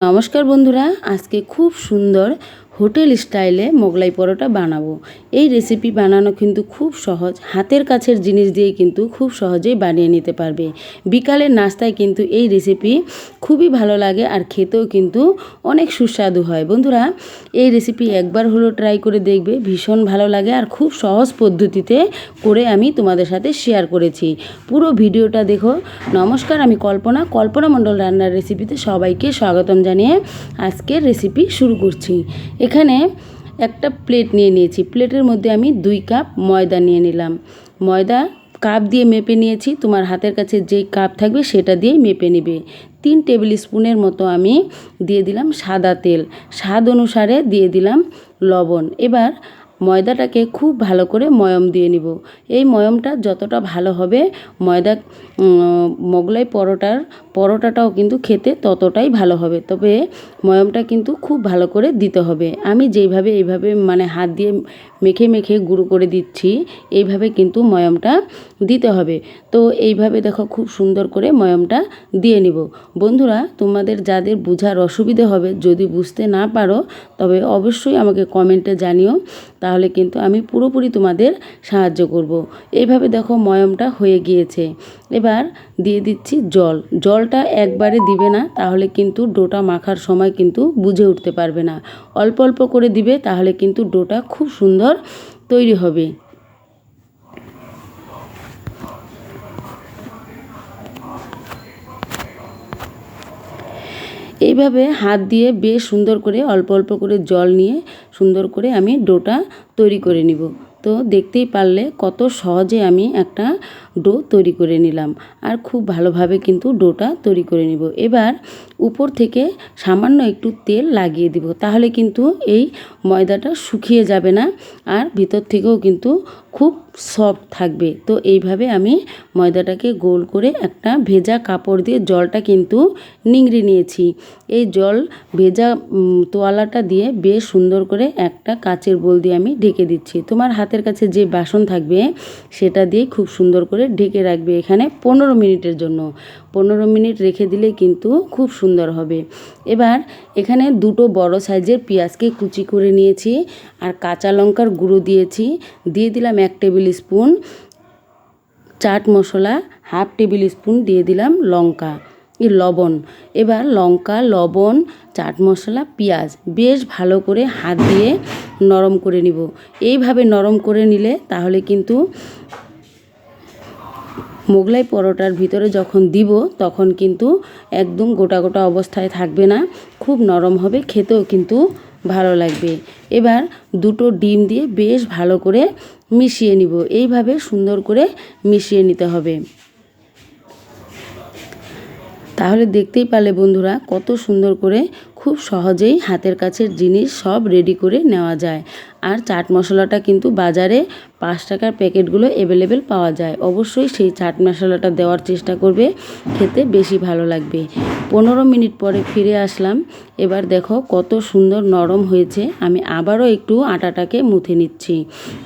নমস্কার বন্ধুরা আজকে খুব সুন্দর হোটেল স্টাইলে মোগলাই পরোটা বানাবো। এই রেসিপি বানানো কিন্তু খুব সহজ। হাতের কাছের জিনিস দিয়ে কিন্তু খুব সহজেই বানিয়ে নিতে পারবে। বিকালের নাস্তায় কিন্তু এই রেসিপি খুবই ভালো লাগে আর খেতেও কিন্তু অনেক সুস্বাদু হয়। বন্ধুরা, এই রেসিপি একবার হলো ট্রাই করে দেখবে। ভীষণ ভালো লাগে আর খুব সহজ পদ্ধতিতে করে আমি তোমাদের সাথে শেয়ার করেছি। পুরো ভিডিওটা দেখো। নমস্কার, আমি কল্পনা। কল্পনা মণ্ডল রান্নার রেসিপিতে সবাইকে স্বাগতম জানিয়ে আজকের রেসিপি শুরু করছি। এখানে একটা প্লেট নিয়ে নিয়েছি। প্লেটের মধ্যে আমি দুই কাপ ময়দা নিয়ে নিলাম। ময়দা কাপ দিয়ে মেপে নিয়েছি। তোমার হাতের কাছে যেই কাপ থাকবে সেটা দিয়েই মেপে নেবে। তিন টেবিল স্পুনের মতো আমি দিয়ে দিলাম সাদা তেল। স্বাদ অনুসারে দিয়ে দিলাম লবণ। এবার ময়দাটাকে খুব ভালো করে ময়ম দিয়ে নিব। এই ময়মটা যতটা ভালো হবে, ময়দা মোগলাই পরোটার পরোটাটাও কিন্তু খেতে ততটাই ভালো হবে। তবে ময়মটা কিন্তু খুব ভালো করে দিতে হবে। আমি যেইভাবে, এইভাবে মানে হাত দিয়ে মেখে মেখে গুঁড়ো করে দিচ্ছি, এইভাবে কিন্তু ময়মটা দিতে হবে। তো এইভাবে দেখো খুব সুন্দর করে ময়মটা দিয়ে নিব। বন্ধুরা, তোমাদের যাদের বোঝার অসুবিধে হবে, যদি বুঝতে না পারো, তবে অবশ্যই আমাকে কমেন্টে জানিও। তাহলে কিন্তু আমি পুরোপুরি তোমাদের সাহায্য করব। এইভাবে দেখো ময়মটা হয়ে গিয়েছে। এবার দিয়ে দিচ্ছি জল। জলটা একবারে দিবে না, তাহলে কিন্তু ডোটা মাখার সময় কিন্তু বুঝে উঠতে পারবে না। অল্প অল্প করে দিবে, তাহলে কিন্তু ডোটা খুব সুন্দর তৈরি হবে। এইভাবে হাত দিয়ে বেশ সুন্দর করে অল্প অল্প করে জল নিয়ে সুন্দর করে আমি ডোটা তৈরি করে নিব। তো দেখতেই পারলে কত সহজে আমি একটা ডো তৈরি করে নিলাম আর খুব ভালোভাবে কিন্তু ডোটা তৈরি করে নিব। এবার উপর থেকে সামান্য একটু তেল লাগিয়ে দিব, তাহলে কিন্তু এই ময়দাটা শুকিয়ে যাবে না আর ভিতর থেকেও কিন্তু খুব সফট থাকবে। তো এইভাবে আমি ময়দাটাকে গোল করে একটা ভেজা কাপড় দিয়ে জলটা কিন্তু নিংড়ে নিয়েছি। এই জল ভেজা তোয়ালাটা দিয়ে বেশ সুন্দর করে একটা কাচের বোল দিয়ে আমি ঢেকে দিচ্ছি। তোমার হাতের কাছে যে বাসন থাকবে, সেটা দিয়ে খুব সুন্দর করে ঢেকে রাখবে এখানে পনেরো মিনিটের জন্য। পনেরো মিনিট রেখে দিলে কিন্তু খুব সুন্দর হবে। এবার এখানে দুটো বড় সাইজের পেঁয়াজকে কুচি করে নিয়েছি আর কাঁচা লঙ্কার গুঁড়ো দিয়েছি। দিয়ে দিলাম এক tablespoon chaat masala, half tablespoon দিয়ে দিলাম লঙ্কা, এ লবণ। এবার লঙ্কা, লবণ, চাট মশলা, পেঁয়াজ বেশ ভালো করে হাত দিয়ে নরম করে নিব। এইভাবে নরম করে নিলে তাহলে কিন্তু মোগলাই পরোটার ভিতরে যখন দিব, তখন কিন্তু একদম গোটা গোটা অবস্থায় থাকবে না। খুব নরম হবে, খেতেও কিন্তু ভালো লাগবে। এবার দুটো ডিম দিয়ে বেশ ভালো করে মিশিয়ে নিব। এইভাবে সুন্দর করে মিশিয়ে নিতে হবে। তাহলে দেখতেই পারলে বন্ধুরা, কত সুন্দর করে খুব সহজেই হাতের কাছের জিনিস সব রেডি করে নেওয়া যায়। আর চাট মশলাটা কিন্তু বাজারে পাঁচ টাকার প্যাকেটগুলো অ্যাভেলেবেল পাওয়া যায়। অবশ্যই সেই চাট মশলাটা দেওয়ার চেষ্টা করবে, খেতে বেশি ভালো লাগবে। পনেরো মিনিট পরে ফিরে আসলাম। এবার দেখো কত সুন্দর নরম হয়েছে। আমি আবারও একটু আটাটাকে মুথে নিচ্ছি।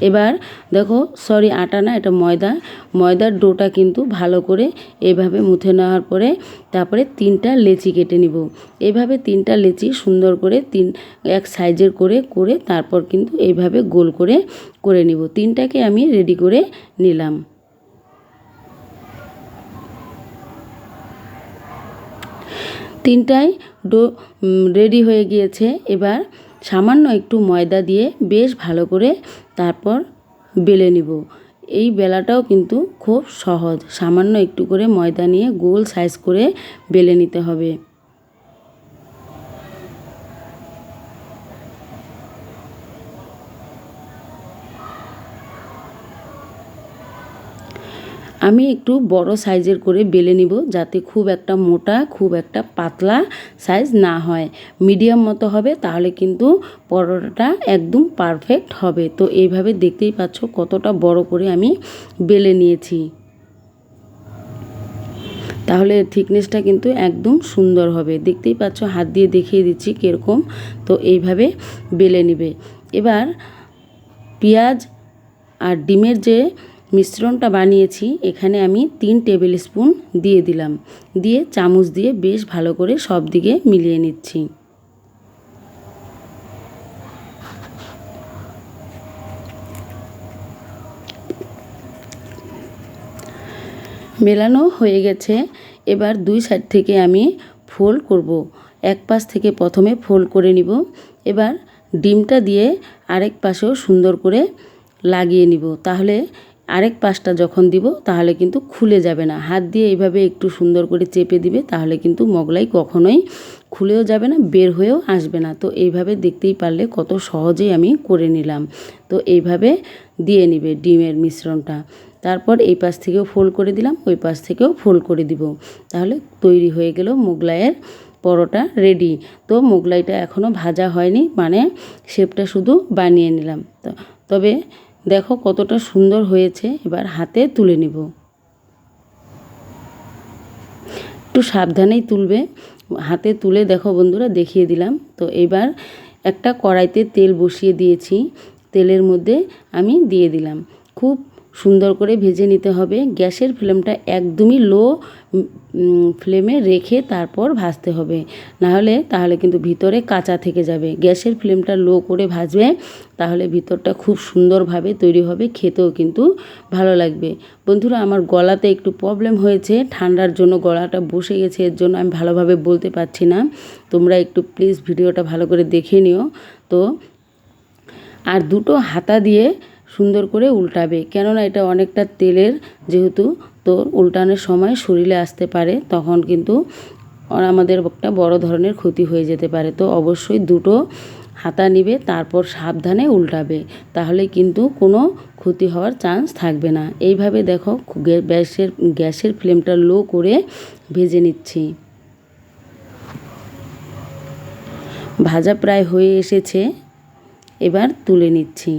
এবার দেখো সরি আটা না, এটা ময়দা। ময়দার ডোটা কিন্তু ভালো করে এভাবে মুথে নেওয়ার পরে তারপরে তিনটা লেচি কেটে নিব। এভাবে তিনটা লেচি সুন্দর করে তিন, এক সাইজের করে করে তারপর কিন্তু এইভাবে গোল করে করে নিব। তিনটাকে আমি রেডি করে নিলাম। তিনটাই ডো রেডি হয়ে গিয়েছে। এবার সামান্য একটু ময়দা দিয়ে বেশ ভালো করে তারপর বেলে নিব। এই বেলাটাও কিন্তু খুব সহজ। সামান্য একটু করে ময়দা নিয়ে গোল সাইজ করে বেলে নিতে হবে। আমি একটু বড় সাইজের করে বেলে নিব যাতে খুব একটা মোটা, খুব একটা পাতলা সাইজ না হয়। মিডিয়াম মতো হবে, তাহলে কিন্তু পরোটাটা একদম পারফেক্ট হবে। তো এইভাবে দেখতেই পাচ্ছ কতটা বড় করে আমি বেলে নিয়েছি। তাহলে থিকনেসটা কিন্তু একদম সুন্দর হবে। দেখতেই পাচ্ছ হাত দিয়ে দেখিয়ে দিচ্ছি কীরকম। তো এইভাবে বেলে নিবে। এবার পেঁয়াজ আর ডিমের যে মিশ্রণটা বানিয়েছি, এখানে আমি তিন টেবিল স্পুন দিয়ে দিলাম। দিয়ে চামচ দিয়ে বেশ ভালো করে সব দিকে মিলিয়ে নিচ্ছি। মেলানো হয়ে গেছে। এবার দুই সাইড থেকে আমি ফোল্ড করব। এক পাশ থেকে প্রথমে ফোল্ড করে নিব। এবার ডিমটা দিয়ে আরেক পাশেও সুন্দর করে লাগিয়ে নিব। তাহলে আরেক পাশটা যখন দিব, তাহলে কিন্তু খুলে যাবে না। হাত দিয়ে এইভাবে একটু সুন্দর করে চেপে দিবে, তাহলে কিন্তু মোগলাই কখনোই খুলেও যাবে না, বের হয়েও আসবে না। তো এইভাবে দেখতেই পারলে কত সহজেই আমি করে নিলাম। তো এইভাবে দিয়ে নিবে ডিমের মিশ্রণটা। তারপর এই পাশ থেকেও ফোল্ড করে দিলাম, ওই পাশ থেকেও ফোল্ড করে দিব। তাহলে তৈরি হয়ে গেল মোগলাইয়ের পরোটা রেডি তো মোগলাইটা এখনও ভাজা হয়নি মানে শেপটা শুধু বানিয়ে নিলাম। তবে দেখো কতটা সুন্দর হয়েছে, এবার হাতে তুলে নিব। একটু সাবধানেই তুলবে। হাতে তুলে দেখো বন্ধুরা, দেখিয়ে দিলাম। তো এবার একটা কড়াইতে তেল বসিয়ে দিয়েছি। তেলের মধ্যে আমি দিয়ে দিলাম। খুব সুন্দর করে ভেজে নিতে হবে। গ্যাসের ফ্লেমটা একদমই লো ফ্লেমে রেখে তারপর ভাজতে হবে। নাহলে তাহলে কিন্তু ভিতরে কাঁচা থেকে যাবে। গ্যাসের ফ্লেমটা লো করে ভাজবে, তাহলে ভিতরটা খুব সুন্দরভাবে তৈরি হবে। খেতেও কিন্তু ভালো লাগবে। বন্ধুরা, আমার গলাতে একটু প্রবলেম হয়েছে। ঠান্ডার জন্য গলাটা বসে গেছে, এর জন্য আমি ভালোভাবে বলতে পারছি না। তোমরা একটু প্লিজ ভিডিওটা ভালো করে দেখে নিও। তো, আর দুটো হাতা দিয়ে সুন্দর করে উল্টাবে। কেননা এটা অনেকটা তেলের যেহেতু, তো উল্টানোর সময় শরীরে আসতে পারে, তখন কিন্তু আমাদের একটা বড় ধরনের ক্ষতি হয়ে যেতে পারে। তো অবশ্যই দুটো হাতা নিবে, তারপর সাবধানে উল্টাবে। তাহলে কিন্তু কোনো ক্ষতি হওয়ার চান্স থাকবে না। এইভাবে দেখো গ্যাসের গ্যাসের ফ্লেমটা লো করে ভেজে নিচ্ছি। ভাজা প্রায় হয়ে এসেছে, এবার তুলে নিচ্ছি।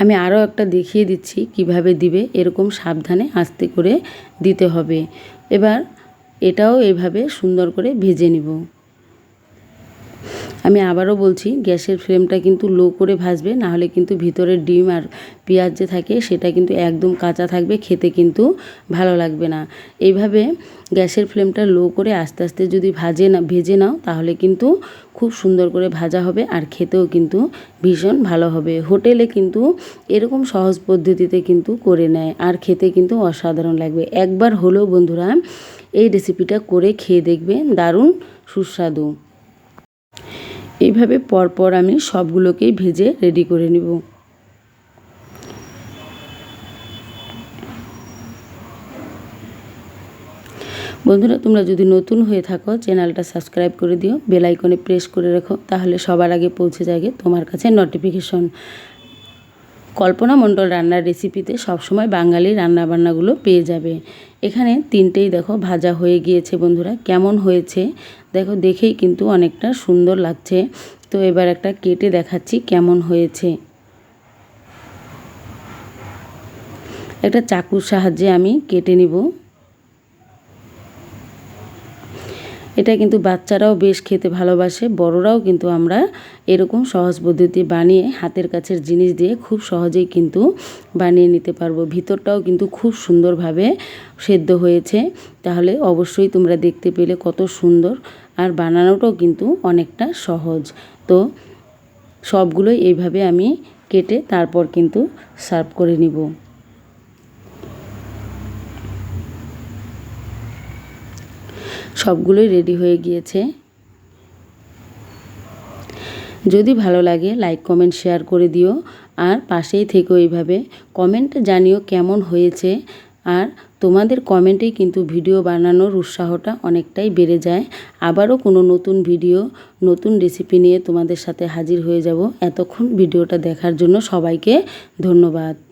আমি আরও একটা দেখিয়ে দিচ্ছি কীভাবে দিবে, এরকম সাবধানে আস্তে করে দিতে হবে। এবার এটাও এভাবে সুন্দর করে ভেজে নিব। আমি আবারও বলছি, গ্যাসের ফ্লেমটা কিন্তু লো করে ভাজবে, নাহলে কিন্তু ভিতরে ডিম আর পেঁয়াজ যে থাকে সেটা কিন্তু একদম কাঁচা থাকবে, খেতে কিন্তু ভালো লাগবে না। এইভাবে গ্যাসের ফ্লেমটা লো করে আস্তে আস্তে যদি ভাজে না, ভেজে নাও, তাহলে কিন্তু খুব সুন্দর করে ভাজা হবে আর খেতেও কিন্তু ভীষণ ভালো হবে। হোটেলে কিন্তু এরকম সহজ পদ্ধতিতে কিন্তু করে নেয় আর খেতে কিন্তু অসাধারণ লাগবে। একবার হলেও বন্ধুরা, এই রেসিপিটা করে খেয়ে দেখবে দারুণ সুস্বাদু। এইভাবে পরপর আমি সবগুলোকেই ভেজে রেডি করে নেব। বন্ধুরা, তোমরা যদি নতুন হয়ে থাকো, চ্যানেলটা সাবস্ক্রাইব করে দিও, বেল আইকনে প্রেস করে রাখো, তাহলে সবার আগে পৌঁছে যাবে তোমার কাছে নোটিফিকেশন কল্পনা মণ্ডল রান্নার রেসিপিতে সবসময় বাঙালি রান্নাবান্নাগুলো পেয়ে যাবে। এখানে তিনটেই দেখো ভাজা হয়ে গিয়েছে বন্ধুরা, কেমন হয়েছে? দেখো দেখেই কিন্তু অনেকটা সুন্দর লাগছে। তো এবার একটা কেটে দেখাচ্ছি কেমন হয়েছে। একটা চাকুর সাহায্যে আমি কেটে নিব। এটা কিন্তু বাচ্চারাও বেশ খেতে ভালোবাসে, বড়রাও কিন্তু আমরা এরকম সহজ পদ্ধতি বানিয়ে হাতের কাছের জিনিস দিয়ে খুব সহজেই কিন্তু বানিয়ে নিতে পারব। ভিতরটাও কিন্তু খুব সুন্দরভাবে সেদ্ধ হয়েছে। তাহলে অবশ্যই তোমরা দেখতে পেলে কত সুন্দর আর বানানোটাও কিন্তু অনেকটা সহজ। তো সবগুলোই এইভাবে আমি কেটে তারপর কিন্তু সার্ভ করে নিব। সবগুলোই রেডি হয়ে গিয়েছে। যদি ভালো লাগে লাইক কমেন্ট শেয়ার করে দিও। আর পাশেই থেকো এইভাবে। কমেন্ট জানিও কেমন হয়েছে। আর তোমাদের কমেন্টেই কিন্তু ভিডিও বানানোর উৎসাহটা অনেকটাই বেড়ে যায়। আবারও কোনো নতুন ভিডিও নতুন রেসিপি নিয়ে তোমাদের সাথে হাজির হয়ে যাব। এতক্ষণ ভিডিওটা দেখার জন্য সবাইকে ধন্যবাদ।